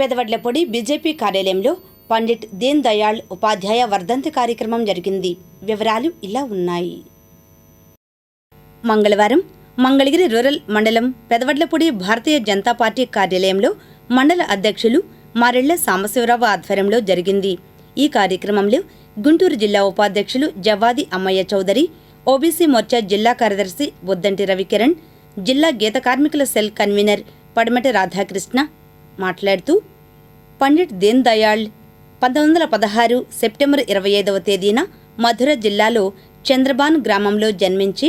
పెదవడ్లపొడి BJP కార్యాలయంలో పండిట్ దీన్ దయాళ్ ఉపాధ్యాయ వర్ధంతి కార్యక్రమం జరిగింది. వివరాలు ఇలా ఉన్నాయి. మంగళవారం మంగళగిరి రూరల్ మండలం పెదవడ్లపూడి భారతీయ జనతా పార్టీ కార్యాలయంలో మండల అధ్యక్షులు మారెళ్ళ సాంబశివరావు ఆధ్వర్యంలో జరిగింది. ఈ కార్యక్రమంలో గుంటూరు జిల్లా ఉపాధ్యక్షులు జవాది అమ్మయ్య చౌదరి ఓబీసీ మోర్చా జిల్లా కార్యదర్శి బొద్దంటి రవికిరణ్ జిల్లా గీత కార్మికుల సెల్ కన్వీనర్ పడమటి రాధాకృష్ణ మాట్లాడుతూ పండిట్ దీన్ దయాళ్ పంతొమ్మిది వందల పదహారు సెప్టెంబర్ ఇరవై ఐదవ తేదీన మధుర జిల్లాలో చంద్రబాన్ గ్రామంలో జన్మించి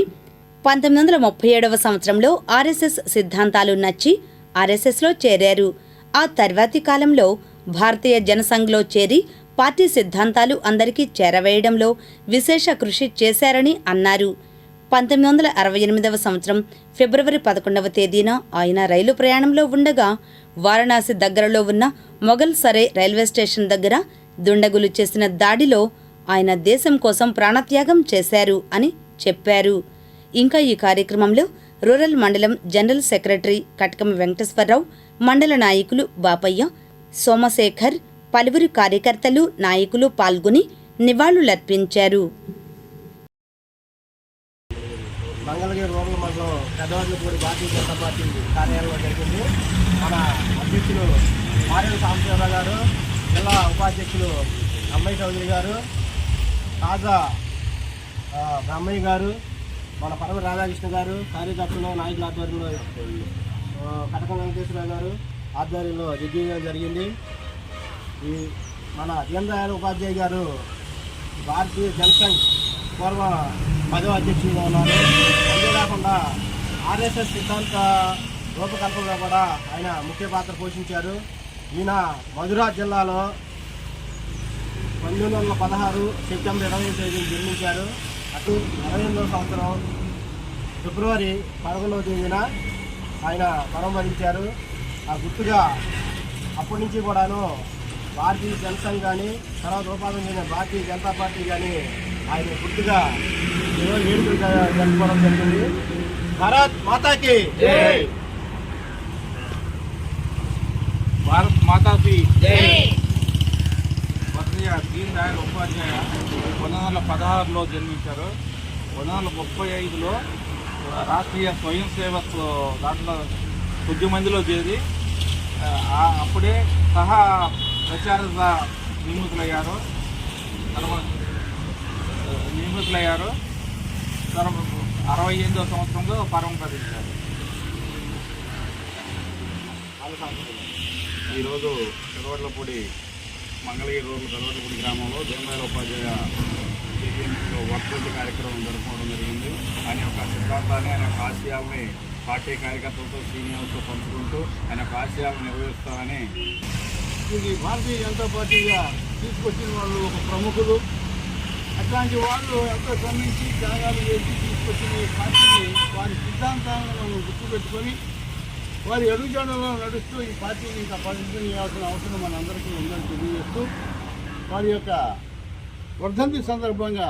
పంతొమ్మిది వందల ముప్పై ఏడవ సంవత్సరంలో ఆర్ఎస్ఎస్ సిద్ధాంతాలు నచ్చి ఆర్ఎస్ఎస్లో చేరారు. ఆ తర్వాతి కాలంలో భారతీయ జనసంఘ్లో చేరి పార్టీ సిద్ధాంతాలు అందరికీ చేరవేయడంలో విశేష కృషి చేశారని అన్నారు. పంతొమ్మిది వందల అరవై ఎనిమిదవ సంవత్సరం ఫిబ్రవరి పదకొండవ తేదీన ఆయన రైలు ప్రయాణంలో ఉండగా వారణాసి దగ్గరలో ఉన్న మొఘల్ సరే రైల్వే స్టేషన్ దగ్గర దుండగులు చేసిన దాడిలో ఆయన దేశం కోసం ప్రాణత్యాగం చేశారు అని చెప్పారు. ఇంకా ఈ కార్యక్రమంలో రూరల్ మండలం జనరల్ సెక్రటరీ కటకం వెంకటేశ్వరరావు మండల నాయకులు బాపయ్య సోమశేఖర్ పలువురు కార్యకర్తలు నాయకులు పాల్గొని నివాళులర్పించారు మంగళగిరి రూరల్ పెద్దవాళ్ళపూడి భారతీయ జనతా పార్టీ కార్యాలయంలో జరిగింది. మన అధ్యక్షులు మారేడు సాంబశివరావు గారు జిల్లా ఉపాధ్యక్షులు అమ్మాయి చౌదరి గారు తాజా బ్రహ్మయ్య గారు మన పరమ రాధాకృష్ణ గారు కార్యకర్తలు నాయకుల ఆధ్వర్యంలో ఆ, కటకం వెంకటేశ్వరరావు గారు ఆధ్వర్యంలో దిగ్విజయం జరిగింది. ఈ మన దీన్ ఉపాధ్యాయ గారు భారతీయ జనసంఘ్ పూర్వ పదవ అధ్యక్షులుగా ఉన్నారు. అంతేకాకుండా ఆర్ఎస్ఎస్ సిద్ధాంత రూపకల్పనలో కూడా ఆయన ముఖ్య పాత్ర పోషించారు. ఈయన మధురా జిల్లాలో పంతొమ్మిది వందల పదహారు సెప్టెంబర్ ఇరవై తేదీని జన్మించారు. అటు ఇరవై ఎనిమిదవ సంవత్సరం ఫిబ్రవరి పదకొండవ తేదీన ఆయన పరమరించారు ఆ గుర్తుగా అప్పటి నుంచి కూడాను భారతీయ జనసంఘ్ కానీ తర్వాత రూపాంతరం చెందిన భారతీయ జనతా పార్టీ కానీ ఆయన గుర్తుగా ఈరోజు వేడుకలు జరుపుకోవడం జరిగింది. భారత్ మాతాకి భారత్ మాతాకి వర్తీయ దీన్ దయాళ్ ఉపాధ్యాయ పంతొమ్మిది వందల పదహారులో జన్మించారు. పంతొమ్మిది వందల ముప్పై ఐదులో రాష్ట్రీయ స్వయం సేవక్ దాంట్లో కొద్ది మందిలో చేరి అప్పుడే సహా ప్రచారత నియమితులయ్యారు. తర్వాత నియమితులయ్యారు. అరవై ఎనిమిదో సంవత్సరంలో పరమపదించారు ఈరోజు పెదవడ్లపూడి మంగళగిరి రోడ్డు పెదవడ్లపూడి గ్రామంలో దేవరాయల ఉపాధ్యాయ ఏజెన్సీలో వర్క్ కార్యక్రమం జరుపుకోవడం జరిగింది. ఆయన యొక్క సిద్ధాంతాన్ని ఆయన యొక్క ఆశయాల్ని పార్టీ కార్యకర్తలతో సీనియర్లతో పంచుకుంటూ ఆయన యొక్క ఆశయాలను నిర్వహిస్తారని ఇది భారతీయ జనతా పార్టీగా తీసుకొచ్చిన వాళ్ళు ఒక ప్రముఖులు. అట్లాంటి వాళ్ళు ఎంతో శ్రమించి త్యాగాలు చేసి తీసుకొచ్చిన ఈ పార్టీని వారి సిద్ధాంతాలను గుర్తుపెట్టుకొని వారి ఎదుగుజాడలో నడుస్తూ ఈ పార్టీని ఇంకా పరిస్థితి చేయాల్సిన అవసరం మనందరికీ ఉందని తెలియజేస్తూ వారి యొక్క వర్ధంతి సందర్భంగా